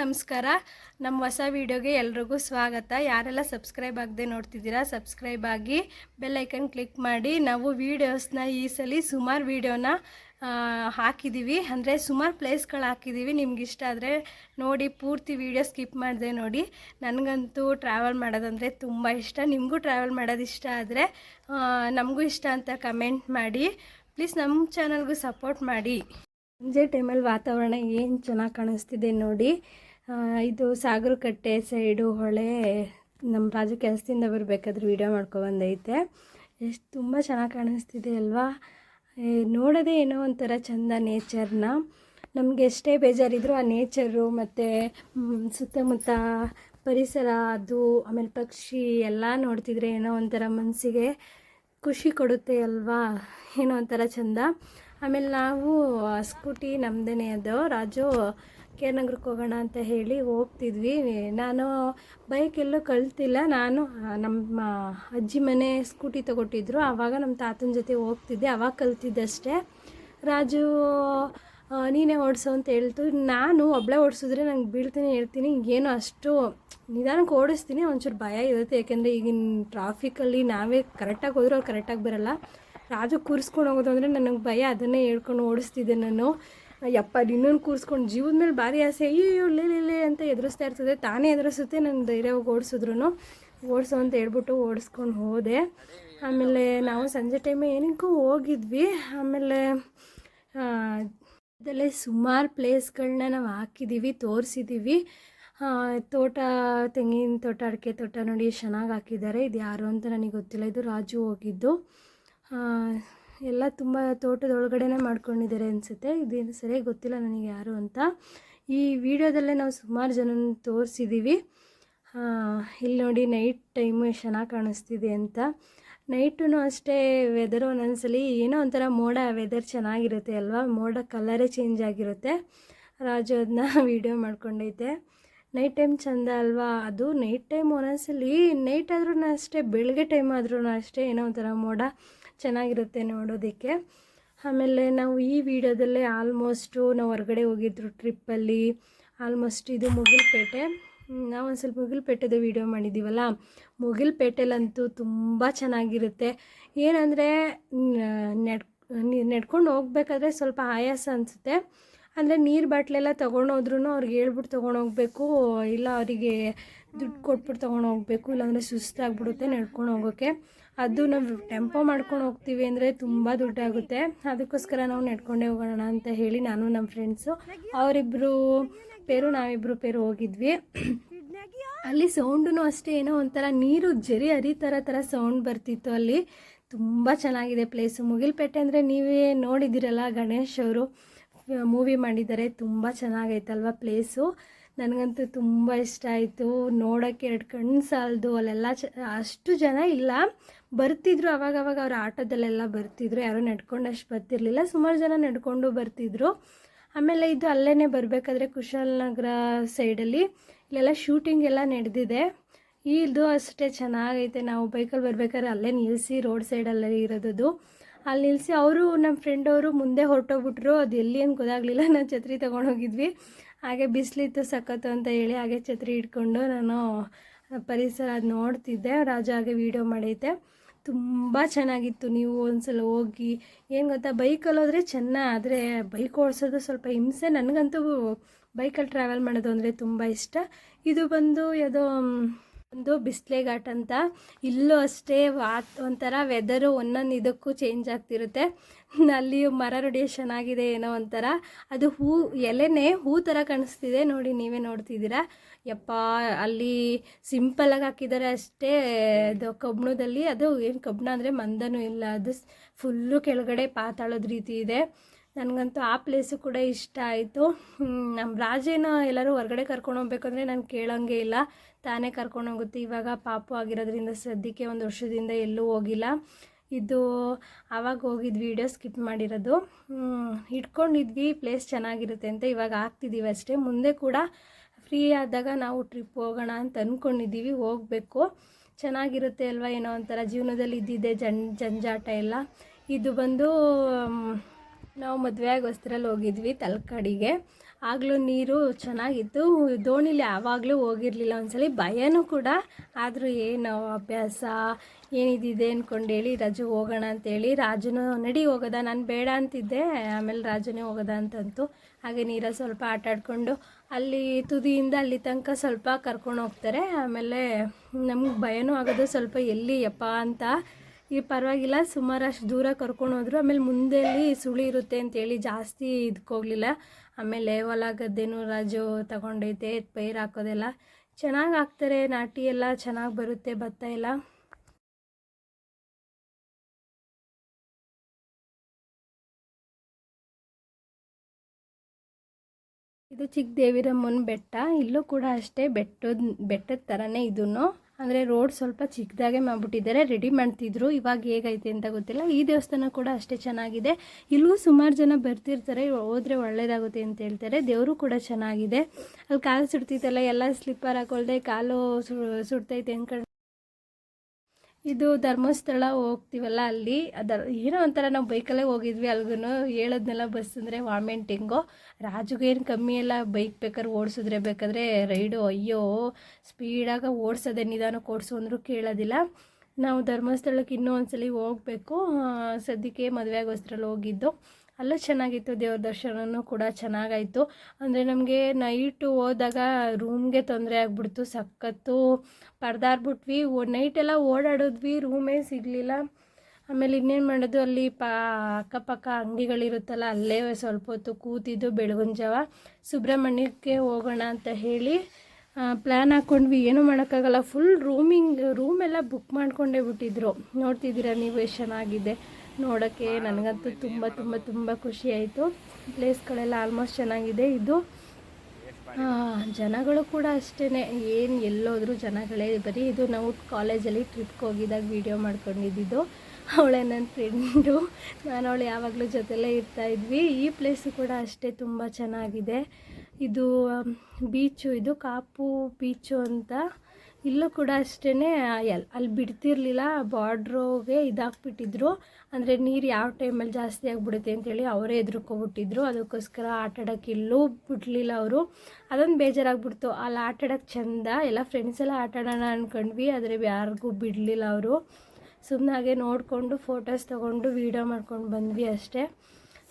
ನಮಸ್ಕಾರ. ನಮ್ಮ ಹೊಸ ವಿಡಿಯೋಗೆ ಎಲ್ರಿಗೂ ಸ್ವಾಗತ. ಯಾರೆಲ್ಲ ಸಬ್ಸ್ಕ್ರೈಬ್ ಆಗದೆ ನೋಡ್ತಿದ್ದೀರಾ, ಸಬ್ಸ್ಕ್ರೈಬ್ ಆಗಿ ಬೆಲ್ ಐಕನ್ ಕ್ಲಿಕ್ ಮಾಡಿ. ನಾವು ವೀಡಿಯೋಸ್ನ ಈ ಸಲ ಸುಮಾರು ವೀಡಿಯೋನ ಹಾಕಿದ್ದೀವಿ ಅಂದರೆ ಸುಮಾರು ಪ್ಲೇಸ್ಗಳು ಹಾಕಿದ್ದೀವಿ ನಿಮ್ಗೆ ಇಷ್ಟ ಆದರೆ ನೋಡಿ, ಪೂರ್ತಿ ವೀಡಿಯೋ ಸ್ಕಿಪ್ ಮಾಡಿದೆ ನೋಡಿ. ನನಗಂತೂ ಟ್ರಾವೆಲ್ ಮಾಡೋದಂದರೆ ತುಂಬ ಇಷ್ಟ. ನಿಮಗೂ ಟ್ರಾವೆಲ್ ಮಾಡೋದು ಇಷ್ಟ ಆದರೆ ನಮಗೂ ಇಷ್ಟ ಅಂತ ಕಮೆಂಟ್ ಮಾಡಿ. ಪ್ಲೀಸ್ ನಮ್ಮ ಚಾನಲ್ಗೂ ಸಪೋರ್ಟ್ ಮಾಡಿ. ಸಂಜೆ ಟೈಮಲ್ಲಿ ವಾತಾವರಣ ಏನು ಚೆನ್ನಾಗಿ ಕಾಣಿಸ್ತಿದೆ ನೋಡಿ. ಇದು ಸಾಗರಕಟ್ಟೆ ಸೈಡು ಹೊಳೆ ನಮ್ಮ ರಾಜು ಕೆಲಸದಿಂದ ಬರಬೇಕಾದ್ರೆ ವೀಡಿಯೋ ಮಾಡ್ಕೊಬಂದೈತೆ. ಎಷ್ಟು ತುಂಬ ಚೆನ್ನಾಗಿ ಕಾಣಿಸ್ತಿದೆ ಅಲ್ವಾ? ನೋಡೋದೇ ಏನೋ ಒಂಥರ ಚಂದ ನೇಚರ್ನ. ನಮಗೆ ಎಷ್ಟೇ ಬೇಜಾರಿದ್ರು ಆ ನೇಚರು ಮತ್ತು ಸುತ್ತಮುತ್ತ ಪರಿಸರ, ಅದು, ಆಮೇಲೆ ಪಕ್ಷಿ ಎಲ್ಲ ನೋಡ್ತಿದ್ರೆ ಏನೋ ಒಂಥರ ಮನಸ್ಸಿಗೆ ಖುಷಿ ಕೊಡುತ್ತೆ ಅಲ್ವಾ? ಏನೋ ಒಂಥರ ಚಂದ. ಆಮೇಲೆ ನಾವು ಸ್ಕೂಟಿ ನಮ್ಮದೇ ಅದು. ರಾಜು ಕೆ ನಗರಕ್ಕೆ ಹೋಗೋಣ ಅಂತ ಹೇಳಿ ಹೋಗ್ತಿದ್ವಿ. ನಾನು ಬೈಕ್ ಎಲ್ಲೂ ಕಳ್ತಿಲ್ಲ. ನಾನು ನಮ್ಮ ಅಜ್ಜಿ ಮನೆ ಸ್ಕೂಟಿ ತಗೊಟ್ಟಿದ್ರು. ಆವಾಗ ನಮ್ಮ ತಾತನ ಜೊತೆ ಹೋಗ್ತಿದ್ದೆ. ಅವಾಗ ಕಲ್ತಿದ್ದಷ್ಟೇ. ರಾಜು ನೀನೇ ಓಡಿಸು ಅಂತ ಹೇಳ್ತು. ನಾನು ಒಬ್ಬಳೇ ಓಡಿಸಿದ್ರೆ ನಂಗೆ ಬೀಳ್ತೀನಿ, ಹೇಳ್ತೀನಿ. ಏನು ಅಷ್ಟು ನಿಧಾನಕ್ಕೆ ಓಡಿಸ್ತೀನಿ. ಒಂಚೂರು ಭಯ ಇರುತ್ತೆ. ಯಾಕೆಂದರೆ ಈಗಿನ ಟ್ರಾಫಿಕಲ್ಲಿ ನಾವೇ ಕರೆಕ್ಟಾಗಿ ಹೋದ್ರೆ ಅವ್ರು ಕರೆಕ್ಟಾಗಿ ಬರಲ್ಲ. ರಾಜು ಕೂರಿಸ್ಕೊಂಡು ಹೋಗೋದು ಅಂದರೆ ನನಗೆ ಭಯ. ಅದನ್ನೇ ಹೇಳ್ಕೊಂಡು ಓಡಿಸ್ತಿದ್ದೆ ನಾನು. ಯಪ್ಪ ಇನ್ನೊಂದು ಕೂರಿಸ್ಕೊಂಡು ಜೀವದ ಮೇಲೆ ಭಾರಿ ಆಸೆ. ಅಯ್ಯೋ ಲೇ ಅಂತ ಎದುರಿಸ್ತಾ ಇರ್ತದೆ. ತಾನೇ ಎದುರಿಸುತ್ತೆ ನನ್ನ ಧೈರ್ಯವಾಗಿ ಓಡಿಸಿದ್ರು ಓಡಿಸು ಅಂತ ಹೇಳ್ಬಿಟ್ಟು ಓಡಿಸ್ಕೊಂಡು ಹೋದೆ. ಆಮೇಲೆ ನಾವು ಸಂಜೆ ಟೈಮ್ ಏನಕ್ಕೂ ಹೋಗಿದ್ವಿ. ಆಮೇಲೆ ಇದರಲ್ಲಿ ಸುಮಾರು ಪ್ಲೇಸ್ಗಳನ್ನ ನಾವು ಹಾಕಿದ್ದೀವಿ ತೋರಿಸಿದ್ದೀವಿ ತೋಟ, ತೆಂಗಿನ ತೋಟ, ಅಡಿಕೆ ತೋಟ ನೋಡಿ ಚೆನ್ನಾಗಿ ಹಾಕಿದ್ದಾರೆ. ಇದು ಯಾರು ಅಂತ ನನಗೆ ಗೊತ್ತಿಲ್ಲ. ಇದು ರಾಜು ಹೋಗಿದ್ದು. ಎಲ್ಲ ತುಂಬ ತೋಟದ ಒಳಗಡೆನೇ ಮಾಡ್ಕೊಂಡಿದ್ದಾರೆ ಅನಿಸುತ್ತೆ. ಇದೇನು ಸರಿಯಾಗಿ ಗೊತ್ತಿಲ್ಲ ನನಗೆ ಯಾರು ಅಂತ. ಈ ವಿಡಿಯೋದಲ್ಲೇ ನಾವು ಸುಮಾರು ಜನನ ತೋರಿಸಿದ್ದೀವಿ ಇಲ್ಲಿ ನೋಡಿ ನೈಟ್ ಟೈಮು ಎಷ್ಟು ಚೆನ್ನಾಗಿ ಕಾಣಿಸ್ತಿದೆ ಅಂತ. ನೈಟೂ ಅಷ್ಟೇ ವೆದರು ಒಂದೊಂದ್ಸಲಿ ಏನೋ ಒಂಥರ ಮೋಡ ವೆದರ್ ಚೆನ್ನಾಗಿರುತ್ತೆ ಅಲ್ವಾ? ಮೋಡ ಕಲರೇ ಚೇಂಜ್ ಆಗಿರುತ್ತೆ. ರಾಜು ಅದನ್ನ ವೀಡಿಯೋ ಮಾಡ್ಕೊಂಡೈತೆ. ನೈಟ್ ಟೈಮ್ ಚಂದ ಅಲ್ವಾ? ಅದು ನೈಟ್ ಟೈಮ್ ಒಂದೊಂದ್ಸಲಿ ನೈಟ್ ಆದ್ರೂ ಅಷ್ಟೇ, ಬೆಳಗ್ಗೆ ಟೈಮ್ ಆದ್ರೂ ಅಷ್ಟೇ ಏನೋ ಒಂಥರ ಮೋಡ. ಚೆನ್ನಾಗಿರುತ್ತೆ ನೋಡೋದಕ್ಕೆ. ಆಮೇಲೆ ನಾವು ಈ ವಿಡಿಯೋದಲ್ಲೇ ಆಲ್ಮೋಸ್ಟು ನಾವು ಹೊರಗಡೆ ಹೋಗಿದ್ರು ಟ್ರಿಪ್ಪಲ್ಲಿ ಆಲ್ಮೋಸ್ಟ್ ಇದು ಮುಗಿಲ್ಪೇಟೆ. ನಾವು ಒಂದು ಸ್ವಲ್ಪ ಮುಗಿಲ್ಪೇಟೆದು ವೀಡಿಯೋ ಮಾಡಿದ್ದೀವಲ್ಲ ಮುಗಿಲ್ಪೇಟೆಲಂತೂ ತುಂಬ ಚೆನ್ನಾಗಿರುತ್ತೆ. ಏನಂದರೆ ನೆಡ್ ನೆಡ್ಕೊಂಡು ಹೋಗ್ಬೇಕಾದ್ರೆ ಸ್ವಲ್ಪ ಆಯಾಸ ಅನಿಸುತ್ತೆ. ಅಂದರೆ ನೀರು ಬಾಟ್ಲೆಲ್ಲ ತೊಗೊಂಡೋದ್ರೂ ಅವ್ರಿಗೆ ಹೇಳ್ಬಿಟ್ಟು ತೊಗೊಂಡೋಗ್ಬೇಕು, ಇಲ್ಲ ಅವರಿಗೆ ದುಡ್ಡು ಕೊಟ್ಬಿಟ್ಟು ತೊಗೊಂಡೋಗ್ಬೇಕು, ಇಲ್ಲಾಂದರೆ ಸುಸ್ತಾಗ್ಬಿಡುತ್ತೆ ನಡ್ಕೊಂಡು ಹೋಗೋಕ್ಕೆ ಅದು ನಾವು ಟೆಂಪೋ ಮಾಡ್ಕೊಂಡು ಹೋಗ್ತೀವಿ ಅಂದರೆ ತುಂಬ ದುಡ್ಡಾಗುತ್ತೆ ಅದಕ್ಕೋಸ್ಕರ ನಾವು ನಡ್ಕೊಂಡೇ ಹೋಗೋಣ ಅಂತ ಹೇಳಿ ನಾನು ನಮ್ಮ ಫ್ರೆಂಡ್ಸು ಅವರಿಬ್ಬರು ಪೇರು ನಾವಿಬ್ಬರು ಪೇರು ಹೋಗಿದ್ವಿ. ಅಲ್ಲಿ ಸೌಂಡು ಅಷ್ಟೇ ಏನೋ ಒಂಥರ ನೀರು ಜರಿ ಹರಿತರ ಥರ ಸೌಂಡ್ ಬರ್ತಿತ್ತು ಅಲ್ಲಿ. ತುಂಬ ಚೆನ್ನಾಗಿದೆ ಪ್ಲೇಸು ಮುಗಿಲ್ಪೇಟೆ ಅಂದರೆ ನೀವೇ ನೋಡಿದ್ದೀರಲ್ಲ ಗಣೇಶ್ ಅವರು ಮೂವಿ ಮಾಡಿದ್ದಾರೆ. ತುಂಬ ಚೆನ್ನಾಗೈತಲ್ವ ಪ್ಲೇಸು ನನಗಂತೂ ತುಂಬ ಇಷ್ಟ ಆಯಿತು. ನೋಡೋಕ್ಕೆ ಎರಡು ಕಣ್ಣು ಸಾಲದು. ಅಲ್ಲೆಲ್ಲ ಚ ಅಷ್ಟು ಜನ ಇಲ್ಲ. ಬರ್ತಿದ್ರು ಅವಾಗ ಅವಾಗ ಅವ್ರ ಆಟೋದಲ್ಲೆಲ್ಲ ಬರ್ತಿದ್ರು. ಯಾರೂ ನಡ್ಕೊಂಡಷ್ಟು ಬರ್ತಿರ್ಲಿಲ್ಲ. ಸುಮಾರು ಜನ ನಡ್ಕೊಂಡು ಬರ್ತಿದ್ರು. ಆಮೇಲೆ ಇದು ಅಲ್ಲೇ ಬರಬೇಕಾದ್ರೆ ಕುಶಾಲನಗರ ಸೈಡಲ್ಲಿ ಇಲ್ಲೆಲ್ಲ ಶೂಟಿಂಗ್ ಎಲ್ಲ ನಡೆದಿದೆ. ಇದು ಅಷ್ಟೇ ಚೆನ್ನಾಗೈತೆ. ನಾವು ಬೈಕಲ್ಲಿ ಬರ್ಬೇಕಾದ್ರೆ ಅಲ್ಲೇ ನಿಲ್ಲಿಸಿ ರೋಡ್ ಸೈಡಲ್ಲೇ ಇರೋದು ಅಲ್ಲಿ ನಿಲ್ಲಿಸಿ ಅವರು ನಮ್ಮ ಫ್ರೆಂಡ್ ಅವರು ಮುಂದೆ ಹೊರಟೋಗ್ಬಿಟ್ರು. ಅದು ಎಲ್ಲಿ ಏನು ಗೊತ್ತಾಗಲಿಲ್ಲ. ನಾನು ಛತ್ರಿ ತೊಗೊಂಡೋಗಿದ್ವಿ ಹಾಗೆ ಬಿಸಿಲಿತ್ತು, ಸಖತ್ತು ಅಂತ ಹೇಳಿ ಹಾಗೆ ಛತ್ರಿ ಇಟ್ಕೊಂಡು ನಾನು ಪರಿಸರ ಅದು ನೋಡ್ತಿದ್ದೆ. ರಾಜ ಹಾಗೆ ವೀಡಿಯೋ ಮಾಡೈತೆ. ತುಂಬ ಚೆನ್ನಾಗಿತ್ತು. ನೀವು ಒಂದ್ಸಲ ಹೋಗಿ, ಏನು ಗೊತ್ತಾ ಬೈಕಲ್ಲಿ ಹೋದರೆ ಚೆನ್ನ ಆದರೆ ಬೈಕ್ ಓಡಿಸೋದು ಸ್ವಲ್ಪ ಹಿಂಸೆ. ನನಗಂತೂ ಬೈಕಲ್ಲಿ ಟ್ರಾವೆಲ್ ಮಾಡೋದು ಅಂದರೆ ತುಂಬ ಇಷ್ಟ. ಇದು ಬಂದು, ಯಾವುದೋ ಒಂದು ಬಿಸ್ಲೆ ಘಾಟ್ ಅಂತ. ಇಲ್ಲೂ ಅಷ್ಟೇ ವಾತ್, ಒಂಥರ ವೆದರು ಒಂದೊಂದು ಇದಕ್ಕೂ ಚೇಂಜ್ ಆಗ್ತಿರುತ್ತೆ. ಅಲ್ಲಿ ಮರ ಎಷ್ಟು ಚೆನ್ನಾಗಿದೆ ಏನೋ ಒಂಥರ. ಅದು ಹೂ, ಎಲೆನೇ ಹೂ ಥರ ಕಾಣಿಸ್ತಿದೆ. ನೋಡಿ, ನೀವೇ ನೋಡ್ತಿದ್ದೀರಾ. ಯಪ್ಪ, ಅಲ್ಲಿ ಸಿಂಪಲಾಗಿ ಹಾಕಿದ್ದಾರೆ ಅಷ್ಟೇ. ಅದು ಕಬ್ಬಣದಲ್ಲಿ ಅದು ಏನು ಕಬ್ಬಣ ಅಂದರೆ ಮಂದನೂ ಇಲ್ಲ. ಅದು ಫುಲ್ಲು ಕೆಳಗಡೆ ಪಾತಾಳೋದ ರೀತಿ ಇದೆ. ನನಗಂತೂ ಆ ಪ್ಲೇಸು ಕೂಡ ಇಷ್ಟ ಆಯಿತು. ನಮ್ಮ ರಾಜೇನ ಎಲ್ಲರೂ ಹೊರಗಡೆ ಕರ್ಕೊಂಡು ಹೋಗ್ಬೇಕಂದ್ರೆ ನಾನು ಕೇಳೋಂಗೆ ಇಲ್ಲ. ತಾನೇ ಕರ್ಕೊಂಡು ಹೋಗುತ್ತೆ. ಇವಾಗ ಪಾಪು ಆಗಿರೋದ್ರಿಂದ ಸದ್ಯಕ್ಕೆ ಒಂದು ವರ್ಷದಿಂದ ಎಲ್ಲೂ ಹೋಗಿಲ್ಲ. ಇದು ಆವಾಗ ಹೋಗಿದ್ದು ವೀಡಿಯೋ ಸ್ಕಿಪ್ ಮಾಡಿರೋದು. ಇಟ್ಕೊಂಡಿದ್ವಿ. ಪ್ಲೇಸ್ ಚೆನ್ನಾಗಿರುತ್ತೆ ಅಂತ ಇವಾಗ ಆಗ್ತಿದ್ದೀವಿ ಅಷ್ಟೇ. ಮುಂದೆ ಕೂಡ ಫ್ರೀ ಆದಾಗ ನಾವು ಟ್ರಿಪ್ ಹೋಗೋಣ ಅಂತ ಅಂದ್ಕೊಂಡಿದ್ದೀವಿ ಹೋಗಬೇಕು. ಚೆನ್ನಾಗಿರುತ್ತೆ ಅಲ್ವಾ ಏನೋ ಒಂಥರ. ಜೀವನದಲ್ಲಿ ಇದ್ದಿದ್ದೆ ಜನ್, ಜಂಜಾಟ ಎಲ್ಲ. ಇದು ಬಂದು ನಾವು ಮದುವೆ ವಸ್ತ್ರಲ್ಲಿ ಹೋಗಿದ್ವಿ ತಲಕಾಡಿಗೆ. ಆಗಲೂ ನೀರು ಚೆನ್ನಾಗಿತ್ತು. ದೋಣಿಲಿ ಯಾವಾಗಲೂ ಹೋಗಿರಲಿಲ್ಲ. ಒಂದ್ಸಲಿ ಭಯನೂ ಕೂಡ. ಆದರೂ ಏನು ಅಭ್ಯಾಸ, ಏನಿದಿದೆ ಅಂದ್ಕೊಂಡು ಹೇಳಿ, ರಜು, ಹೋಗೋಣ ಅಂತೇಳಿ ರಾಜನು, ನಡಿ, ಹೋಗೋದ. ನಾನು ಬೇಡ ಅಂತಿದ್ದೆ. ಆಮೇಲೆ ರಾಜುನೇ, ಹೋಗೋದ ಅಂತಂತು. ಹಾಗೆ ನೀರಲ್ಲಿ ಸ್ವಲ್ಪ ಆಟ ಆಡ್ಕೊಂಡು, ಅಲ್ಲಿ ತುದಿಯಿಂದ ಅಲ್ಲಿ ತನಕ ಸ್ವಲ್ಪ ಕರ್ಕೊಂಡು ಹೋಗ್ತಾರೆ. ಆಮೇಲೆ ನಮ್ಗೆ ಭಯನೂ ಆಗೋದು ಸ್ವಲ್ಪ ಎಲ್ಲಿ, ಯಪ್ಪ ಅಂತ ಈ ಪರವಾಗಿಲ್ಲ, ಸುಮಾರು ಅಷ್ಟು ದೂರ ಕರ್ಕೊಂಡು ಹೋದ್ರು. ಆಮೇಲೆ ಮುಂದೆಲ್ಲಿ ಸುಳಿ ಇರುತ್ತೆ ಅಂತೇಳಿ ಜಾಸ್ತಿ ಇದ್ಕೋಗ್ಲಿಲ್ಲ ಆಮೇಲೆ ಹೊಲ ಗದ್ದೆನೂ ರಾಜು ತಗೊಂಡೈತೆ, ಪೈರು ಹಾಕೋದೆಲ್ಲ. ಚೆನ್ನಾಗಿ ಹಾಕ್ತಾರೆ, ನಾಟಿ ಎಲ್ಲ ಚೆನ್ನಾಗಿ ಬರುತ್ತೆ, ಭತ್ತ ಎಲ್ಲ. ಇದು ಚಿಕ್ಕ ದೇವಿರಮ್ಮನ ಬೆಟ್ಟ. ಇಲ್ಲೂ ಕೂಡ ಅಷ್ಟೇ, ಬೆಟ್ಟದ ಬೆಟ್ಟದ ಥರನೇ ಇದನ್ನು ಅಂದರೆ ರೋಡ್ ಸ್ವಲ್ಪ ಚಿಕ್ಕದಾಗೆ ಮಾಡಿಬಿಟ್ಟಿದ್ದಾರೆ ರೆಡಿ ಮಾಡ್ತಿದ್ರು. ಇವಾಗ ಹೇಗೈತೆ ಅಂತ ಗೊತ್ತಿಲ್ಲ. ಈ ದೇವಸ್ಥಾನ ಕೂಡ ಅಷ್ಟೇ ಚೆನ್ನಾಗಿದೆ. ಇಲ್ಲೂ ಸುಮಾರು ಜನ ಬರ್ತಿರ್ತಾರೆ, ಹೋದರೆ ಒಳ್ಳೆಯದಾಗುತ್ತೆ ಅಂತ ಹೇಳ್ತಾರೆ. ದೇವರು ಕೂಡ ಚೆನ್ನಾಗಿದೆ. ಅಲ್ಲಿ ಕಾಲು ಸುಡ್ತಿತ್ತಲ್ಲ, ಎಲ್ಲ ಸ್ಲಿಪ್ಪರ್ ಹಾಕೊಳ್ದೆ, ಕಾಲು ಸುಡ್ತೈತೆ ಅಂದ್ಕೊಂಡು ಇದು ಧರ್ಮಸ್ಥಳ ಹೋಗ್ತೀವಲ್ಲ ಅಲ್ಲಿ ಅದರ ಏನೋ ಒಂಥರ ನಾವು ಬೈಕಲ್ಲೇ ಹೋಗಿದ್ವಿ ಅಲ್ಗೂ ಹೇಳೋದ್ನೆಲ್ಲ ಬಸ್ ಅಂದರೆ ವಾಮೆಂಟಿಂಗೋ. ರಾಜುಗೇನು ಕಮ್ಮಿ ಎಲ್ಲ ಬೈಕ್ ಬೇಕಾದ್ರೆ ಓಡಿಸಿದ್ರೆ ಬೇಕಾದ್ರೆ ರೈಡು, ಅಯ್ಯೋ, ಸ್ಪೀಡಾಗಿ ಓಡಿಸೋದೆ ನಿಧಾನಕ್ಕೆ ಓಡಿಸು ಅಂದರೂ ಕೇಳೋದಿಲ್ಲ. ನಾವು ಧರ್ಮಸ್ಥಳಕ್ಕೆ ಇನ್ನೂ ಒಂದ್ಸಲಿ ಹೋಗಬೇಕು ಸದ್ಯಕ್ಕೆ ಮದುವೆಗೋಸ್ಕರ ಹೋಗಿದ್ದು. ಅಲ್ಲೂ ಚೆನ್ನಾಗಿತ್ತು ದೇವ್ರ ದರ್ಶನವೂ ಕೂಡ ಚೆನ್ನಾಗಾಯಿತು. ಅಂದರೆ ನಮಗೆ ನೈಟು ಹೋದಾಗ ರೂಮ್ಗೆ ತೊಂದರೆ ಆಗಿಬಿಡ್ತು, ಸಖತ್ತು ಪರದಾಡ್ಬಿಟ್ವಿ ನೈಟೆಲ್ಲ ಓಡಾಡಿದ್ವಿ ರೂಮೇ ಸಿಗಲಿಲ್ಲ. ಆಮೇಲೆ ಇನ್ನೇನು ಮಾಡೋದು, ಅಲ್ಲಿ ಪಾ, ಅಕ್ಕಪಕ್ಕ ಅಂಗಡಿಗಳಿರುತ್ತಲ್ಲ, ಅಲ್ಲೇ ಸ್ವಲ್ಪ ಹೊತ್ತು ಕೂತಿದ್ದು ಬೆಳಗಿನ ಜಾವ. ಸುಬ್ರಹ್ಮಣ್ಯಕ್ಕೆ ಹೋಗೋಣ ಅಂತ ಹೇಳಿ ಪ್ಲ್ಯಾನ್ ಹಾಕ್ಕೊಂಡ್ವಿ ಏನೂ ಮಾಡೋಕ್ಕಾಗಲ್ಲ. ಫುಲ್ ರೂಮಿಂಗ್ ರೂಮೆಲ್ಲ ಬುಕ್ ಮಾಡಿಕೊಂಡೇ ಬಿಟ್ಟಿದ್ರು. ನೋಡ್ತಿದ್ದೀರಾ ನೀವು, ಎಷ್ಟು ಚೆನ್ನಾಗಿದೆ. ನೋಡೋಕ್ಕೆ ನನಗಂತೂ ತುಂಬ ತುಂಬ ತುಂಬ ಖುಷಿ ಆಯಿತು. ಪ್ಲೇಸ್ಗಳೆಲ್ಲ ಆಲ್ಮೋಸ್ಟ್ ಚೆನ್ನಾಗಿದೆ. ಇದು ಜನಗಳು ಕೂಡ ಅಷ್ಟೇ ಏನು ಎಲ್ಲೋದ್ರು ಜನಗಳೇ ಬರೀ ಇದು ನಾವು ಕಾಲೇಜಲ್ಲಿ ಟ್ರಿಪ್ಗೆ ಹೋಗಿದಾಗ ವೀಡಿಯೋ ಮಾಡ್ಕೊಂಡಿದ್ದು ಅವಳೆ ನನ್ನ ಫ್ರೆಂಡು. ನಾನು ಅವಳು ಯಾವಾಗಲೂ ಜೊತೆಲೇ ಇರ್ತಾಯಿದ್ವಿ ಈ ಪ್ಲೇಸು ಕೂಡ ಅಷ್ಟೇ ತುಂಬ ಚೆನ್ನಾಗಿದೆ. ಇದು ಬೀಚು, ಇದು ಕಾಪು ಬೀಚು ಅಂತ ಇಲ್ಲೂ ಕೂಡ ಅಷ್ಟೇ ಎಲ್, ಅಲ್ಲಿ ಬಿಡ್ತಿರ್ಲಿಲ್ಲ ಬಾರ್ಡ್ರೋಗೆ ಇದಾಕ್ಬಿಟ್ಟಿದ್ರು ಅಂದರೆ ನೀರು ಯಾವ ಟೈಮಲ್ಲಿ ಜಾಸ್ತಿ ಆಗಿಬಿಡುತ್ತೆ ಅಂತೇಳಿ ಅವರೇ ಎದುರ್ಕೊಬಿಟ್ಟಿದ್ರು ಅದಕ್ಕೋಸ್ಕರ ಆಟ ಆಡೋಕ್ಕೆ ಇಲ್ಲೂ ಬಿಡಲಿಲ್ಲ ಅವರು. ಅದೊಂದು ಬೇಜಾರಾಗ್ಬಿಡ್ತು. ಅಲ್ಲಿ ಆಟ ಆಡೋಕ್ಕೆ ಚೆಂದ, ಎಲ್ಲ ಫ್ರೆಂಡ್ಸ್ ಎಲ್ಲ ಆಟ ಆಡೋಣ ಅಂದ್ಕೊಂಡ್ವಿ ಆದರೆ ಯಾರಿಗೂ ಬಿಡಲಿಲ್ಲ ಅವರು. ಸುಮ್ಮನೆ ಹಾಗೆ ನೋಡಿಕೊಂಡು ಫೋಟೋಸ್ ತೊಗೊಂಡು ವೀಡಿಯೋ ಮಾಡ್ಕೊಂಡು ಬಂದ್ವಿ ಅಷ್ಟೇ.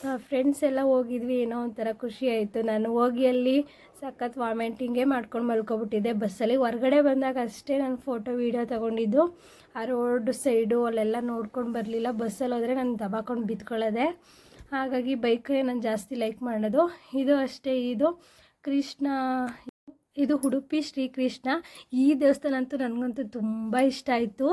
ಫ್ರೆಂಡ್ಸ್ ಎಲ್ಲ ಹೋಗಿದ್ವಿ, ಏನೋ ಒಂಥರ ಖುಷಿ ಆಯಿತು. ನಾನು ಹೋಗಿ ಅಲ್ಲಿ ಸಖತ್ ವಾಮೆಂಟಿಂಗೇ ಮಾಡ್ಕೊಂಡು ಮಲ್ಕೊಬಿಟ್ಟಿದ್ದೆ ಬಸ್ಸಲ್ಲಿ. ಹೊರಗಡೆ ಬಂದಾಗ ಅಷ್ಟೇ ನಾನು ಫೋಟೋ ವೀಡಿಯೋ ತೊಗೊಂಡಿದ್ದು. ಆ ರೋಡ್ ಸೈಡು ಅಲ್ಲೆಲ್ಲ ನೋಡ್ಕೊಂಡು ಬರಲಿಲ್ಲ. ಬಸ್ಸಲ್ಲಿ ಹೋದರೆ ನಾನು ದಬಾಕೊಂಡು ಬಿತ್ಕೊಳ್ಳೋದೆ. ಹಾಗಾಗಿ ಬೈಕೇ ನಾನು ಜಾಸ್ತಿ ಲೈಕ್ ಮಾಡೋದು. ಇದು ಅಷ್ಟೇ, ಇದು ಕೃಷ್ಣ ಇದು ಉಡುಪಿ ಶ್ರೀಕೃಷ್ಣ. ಈ ದೇವಸ್ಥಾನ ಅಂತೂ ನನಗಂತೂ ತುಂಬ ಇಷ್ಟ ಆಯಿತು.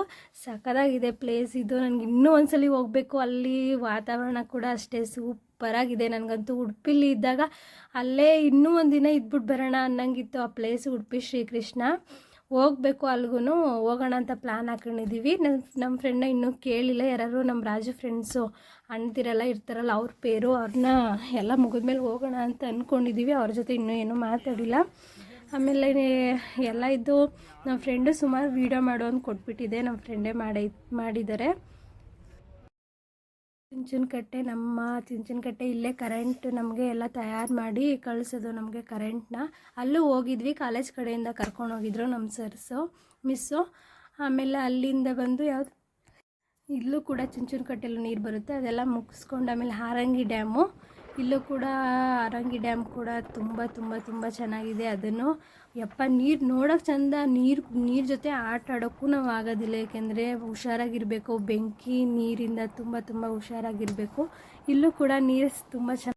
ಸಖತ್ತಾಗಿದೆ ಪ್ಲೇಸ್ ಇದು. ನನಗೆ ಇನ್ನೂ ಸಲ ಹೋಗಬೇಕು. ಅಲ್ಲಿ ವಾತಾವರಣ ಕೂಡ ಅಷ್ಟೇ ಸೂಪರಾಗಿದೆ ನನಗಂತೂ. ಉಡುಪಿಲಿ ಇದ್ದಾಗ ಅಲ್ಲೇ ಇನ್ನೂ ದಿನ ಇದ್ಬಿಟ್ಟು ಬರೋಣ ಅನ್ನಂಗಿತ್ತು ಆ ಪ್ಲೇಸ್ ಉಡುಪಿ ಶ್ರೀಕೃಷ್ಣ. ಹೋಗ್ಬೇಕು ಅಲ್ಗೂ ಹೋಗೋಣ ಅಂತ ಪ್ಲ್ಯಾನ್ ಹಾಕೊಂಡಿದ್ದೀವಿ ನನ್ನ ನಮ್ಮ ಫ್ರೆಂಡ್ನ ಇನ್ನೂ ಕೇಳಿಲ್ಲ. ಯಾರು ನಮ್ಮ ರಾಜು ಫ್ರೆಂಡ್ಸು ಅಣ್ತಿರಲ್ಲ ಇರ್ತಾರಲ್ಲ, ಅವ್ರ ಪೇರು ಅವ್ರನ್ನ ಎಲ್ಲ ಮುಗಿದ್ಮೇಲೆ ಹೋಗೋಣ ಅಂತ ಅಂದ್ಕೊಂಡಿದ್ದೀವಿ ಅವ್ರ ಜೊತೆ ಇನ್ನೂ ಏನೂ ಮಾತಾಡಿಲ್ಲ. ಆಮೇಲೆ ಎಲ್ಲ ಇದ್ದು ನಮ್ಮ ಫ್ರೆಂಡು ಸುಮಾರು ವೀಡಿಯೋ ಮಾಡೋ ಅಂತ ಕೊಟ್ಬಿಟ್ಟಿದೆ. ನಮ್ಮ ಫ್ರೆಂಡೇ ಮಾಡಿ ಮಾಡಿದ್ದಾರೆ ಕಟ್ಟೆ ನಮ್ಮ ಕಟ್ಟೆ ಇಲ್ಲೇ ಕರೆಂಟ್ ನಮಗೆ ಎಲ್ಲ ತಯಾರು ಮಾಡಿ ಕಳಿಸೋದು ನಮಗೆ ಕರೆಂಟ್ನ ಅಲ್ಲೂ ಹೋಗಿದ್ವಿ ಕಾಲೇಜ್ ಕಡೆಯಿಂದ ಕರ್ಕೊಂಡು ಹೋಗಿದ್ರು ನಮ್ಮ ಸರ್ಸು ಮಿಸ್ಸು ಆಮೇಲೆ ಅಲ್ಲಿಂದ ಬಂದು ಯಾವ್ದು ಇಲ್ಲೂ ಕೂಡ ಕಟ್ಟೆಲ್ಲೂ ನೀರು ಬರುತ್ತೆ. ಅದೆಲ್ಲ ಮುಗಿಸ್ಕೊಂಡು ಆಮೇಲೆ ಹಾರಂಗಿ ಡ್ಯಾಮು ಇಲ್ಲೂ ಕೂಡ ಅರಂಗಿ ಡ್ಯಾಮ್ ಕೂಡ ತುಂಬ ತುಂಬ ತುಂಬ ಚೆನ್ನಾಗಿದೆ. ಅದನ್ನು ಯಪ್ಪ, ನೀರು ನೋಡೋಕೆ ಚಂದ, ನೀರು ನೀರು ಜೊತೆ ಆಟ ಆಡೋಕ್ಕೂ ನಾವು ಆಗೋದಿಲ್ಲ. ಏಕೆಂದರೆ ಹುಷಾರಾಗಿರಬೇಕು, ಬೆಂಕಿ ನೀರಿಂದ ತುಂಬ ತುಂಬ ಹುಷಾರಾಗಿರಬೇಕು. ಇಲ್ಲೂ ಕೂಡ ನೀರು ತುಂಬ ಚೆನ್ನಾಗಿ